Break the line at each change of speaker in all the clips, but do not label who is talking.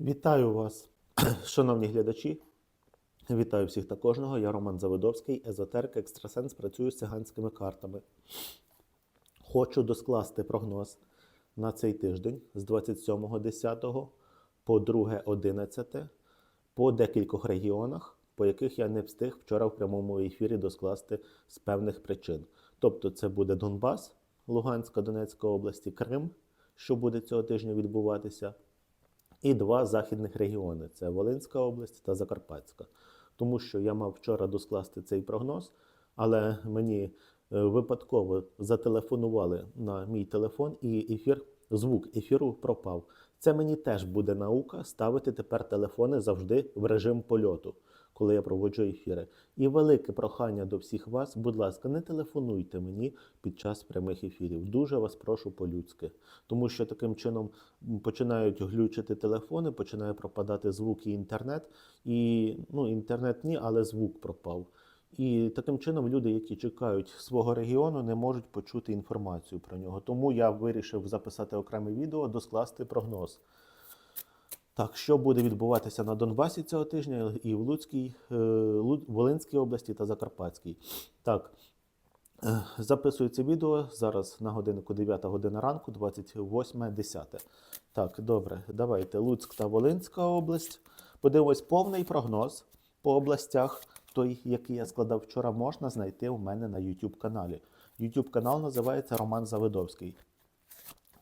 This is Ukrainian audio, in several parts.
Вітаю вас, шановні глядачі. Вітаю всіх та кожного. Я Роман Заводовський, езотерик, екстрасенс, працюю з циганськими картами. Хочу доскласти прогноз на цей тиждень з 27.10 по 2.11 по декількох регіонах, по яких я не встиг вчора в прямому ефірі доскласти з певних причин. Тобто, це буде Донбас, Луганська, Донецька області, Крим, що буде цього тижня відбуватися і два західних регіони це Волинська область та Закарпатська. Тому що я мав вчора доскласти цей прогноз, але мені е, випадково зателефонували на мій телефон, і ефір, звук ефіру пропав. Це мені теж буде наука ставити тепер телефони завжди в режим польоту, коли я проводжу ефіри. І велике прохання до всіх вас, будь ласка, не телефонуйте мені під час прямих ефірів. Дуже вас прошу по-людськи. Тому що таким чином починають глючити телефони, починає пропадати звук і інтернет. І ну, інтернет ні, але звук пропав. І таким чином люди, які чекають свого регіону, не можуть почути інформацію про нього. Тому я вирішив записати окреме відео, доскласти прогноз. Так, що буде відбуватися на Донбасі цього тижня і в Луцькій, е, Волинській області та Закарпатській. Так, е, записую це відео зараз на годиннику 9 година ранку, 28.10. Так, добре, давайте. Луцьк та Волинська область. Подивимось повний прогноз по областях. Той, який я складав вчора, можна знайти у мене на YouTube каналі. YouTube канал називається Роман Завидовський.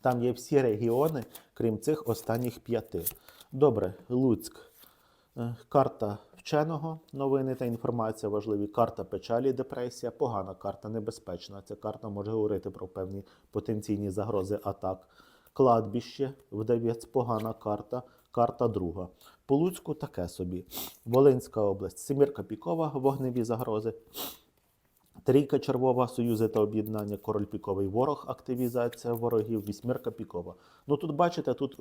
Там є всі регіони, крім цих останніх п'яти. Добре, Луцьк. Е, Карта вченого, новини та інформація важливі. Карта печалі, депресія, погана карта, небезпечна. Ця карта може говорити про певні потенційні загрози атак. Кладбище, вдавець, погана карта, карта друга. По Луцьку таке собі. Волинська область, Семірка Пікова, вогневі загрози. Трійка червова, союзи та об'єднання, король піковий ворог, активізація ворогів, вісьмірка пікова. Ну тут бачите, тут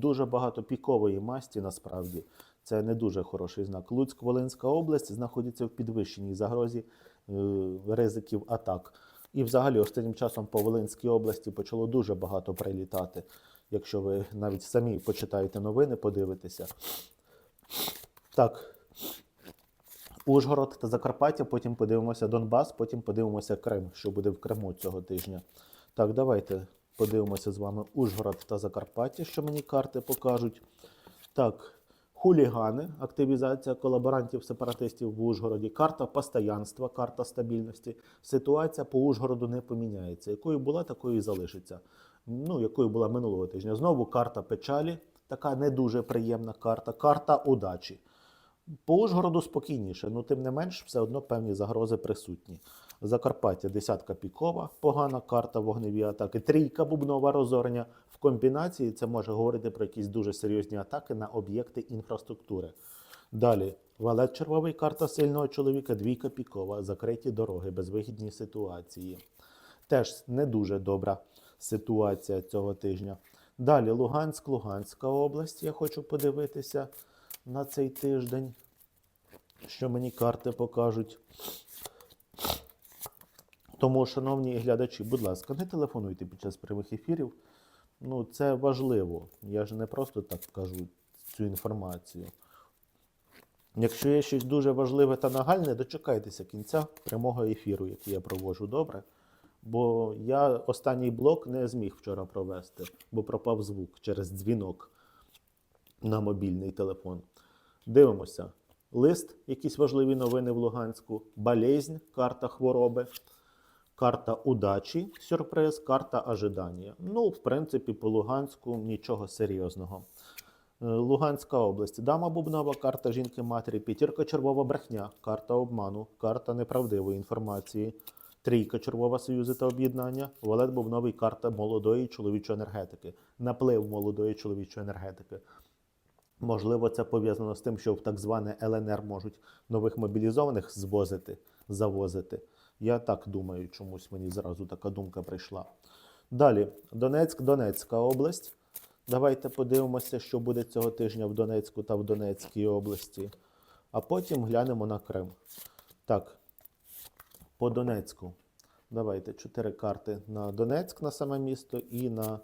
дуже багато пікової масті насправді. Це не дуже хороший знак. Луцьк, Волинська область знаходиться в підвищеній загрозі е, ризиків атак. І взагалі останнім часом по Волинській області почало дуже багато прилітати. Якщо ви навіть самі почитаєте новини, подивитеся. Так, Ужгород та Закарпаття, потім подивимося Донбас, потім подивимося Крим, що буде в Криму цього тижня. Так, давайте подивимося з вами Ужгород та Закарпаття, що мені карти покажуть. Так, хулігани, активізація колаборантів, сепаратистів в Ужгороді, карта постоянства, карта стабільності. Ситуація по Ужгороду не поміняється. Якою була, такою і залишиться. Ну, якою була минулого тижня. Знову карта печалі, така не дуже приємна карта, карта удачі. По Ужгороду спокійніше, ну тим не менш, все одно певні загрози присутні. Закарпаття десятка пікова, погана карта, вогневі атаки, трійка бубнова розорення. В комбінації це може говорити про якісь дуже серйозні атаки на об'єкти інфраструктури. Далі валет червовий, карта сильного чоловіка, двійка пікова, закриті дороги, безвигідні ситуації. Теж не дуже добра ситуація цього тижня. Далі Луганськ, Луганська область. Я хочу подивитися на цей тиждень, що мені карти покажуть. Тому, шановні глядачі, будь ласка, не телефонуйте під час прямих ефірів. Ну, це важливо. Я ж не просто так кажу цю інформацію. Якщо є щось дуже важливе та нагальне, дочекайтеся кінця прямого ефіру, який я проводжу добре. Бо я останній блок не зміг вчора провести, бо пропав звук через дзвінок на мобільний телефон. Дивимося. Лист, якісь важливі новини в Луганську, болезнь, карта хвороби, карта удачі, сюрприз, карта ожидання. Ну, в принципі, по Луганську нічого серйозного. Е, Луганська область. Дама Бубнова, карта жінки матері, п'ятірка червова брехня, карта обману, карта неправдивої інформації, трійка червова союзи та об'єднання, валет Бубновий, карта молодої чоловічої енергетики, наплив молодої чоловічої енергетики. Можливо, це пов'язано з тим, що в так зване ЛНР можуть нових мобілізованих звозити, завозити. Я так думаю, чомусь мені зразу така думка прийшла. Далі, Донецьк, Донецька область. Давайте подивимося, що буде цього тижня в Донецьку та в Донецькій області. А потім глянемо на Крим. Так, по Донецьку. Давайте чотири карти на Донецьк, на саме місто, і на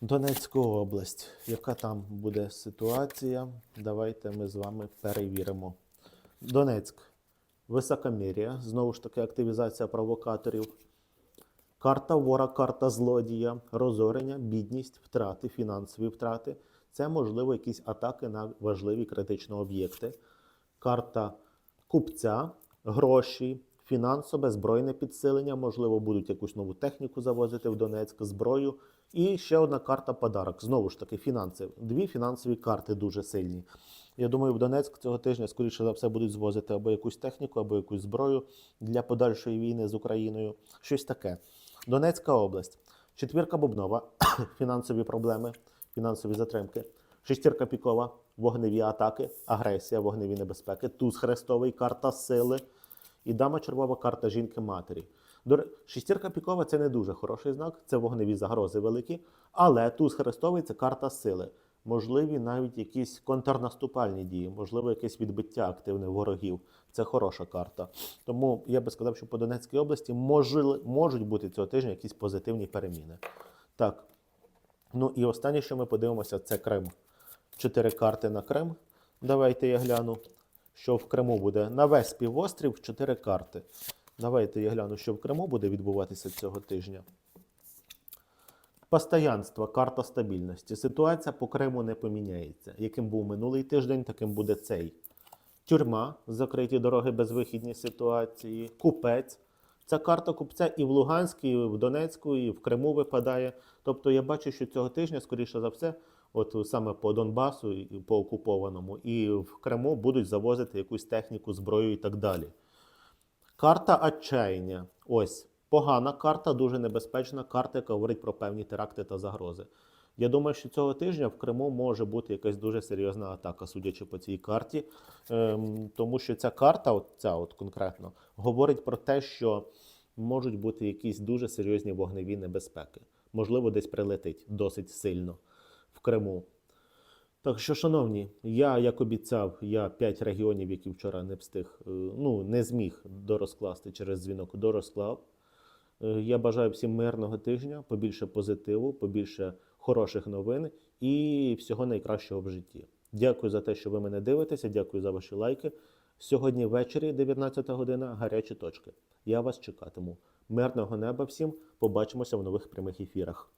Донецьку область. Яка там буде ситуація? Давайте ми з вами перевіримо. Донецьк. Високомір'я. Знову ж таки, активізація провокаторів. Карта вора, карта злодія, розорення, бідність, втрати, фінансові втрати. Це, можливо, якісь атаки на важливі критичні об'єкти. Карта купця, гроші, фінансове, збройне підсилення, можливо, будуть якусь нову техніку завозити в Донецьк, зброю. І ще одна карта подарок. Знову ж таки, фінанси. Дві фінансові карти дуже сильні. Я думаю, в Донецьк цього тижня, скоріше за все, будуть звозити або якусь техніку, або якусь зброю для подальшої війни з Україною. Щось таке. Донецька область. Четвірка Бубнова, фінансові проблеми, фінансові затримки. Шестірка пікова, вогневі атаки, агресія, вогневі небезпеки. Туз хрестовий, карта сили. І дама червова карта жінки-матері. Шестірка пікова це не дуже хороший знак, це вогневі загрози великі. Але туз хрестовий це карта сили. Можливі навіть якісь контрнаступальні дії, можливо, якесь відбиття активне ворогів. Це хороша карта. Тому я би сказав, що по Донецькій області можли- можуть бути цього тижня якісь позитивні переміни. Так. Ну і останнє, що ми подивимося, це Крим. Чотири карти на Крим. Давайте я гляну, що в Криму буде. На весь півострів чотири карти. Давайте я гляну, що в Криму буде відбуватися цього тижня. Постоянство, карта стабільності. Ситуація по Криму не поміняється. Яким був минулий тиждень, таким буде цей. Тюрма, закриті дороги, безвихідні ситуації, купець. Ця карта купця і в Луганську, і в Донецьку, і в Криму випадає. Тобто я бачу, що цього тижня, скоріше за все, от саме по Донбасу і по окупованому, і в Криму будуть завозити якусь техніку, зброю і так далі. Карта отчаяння. Ось погана карта, дуже небезпечна карта, яка говорить про певні теракти та загрози. Я думаю, що цього тижня в Криму може бути якась дуже серйозна атака, судячи по цій карті. Ем, тому що ця карта, от ця от конкретно, говорить про те, що можуть бути якісь дуже серйозні вогневі небезпеки. Можливо, десь прилетить досить сильно в Криму. Так що, шановні, я як обіцяв, я 5 регіонів, які вчора не встиг, е, ну не зміг дорозкласти через дзвінок, дорозклав. Е, Я бажаю всім мирного тижня, побільше позитиву, побільше хороших новин і всього найкращого в житті. Дякую за те, що ви мене дивитеся. Дякую за ваші лайки. Сьогодні ввечері, 19 година, гарячі точки. Я вас чекатиму. Мирного неба всім. Побачимося в нових прямих ефірах.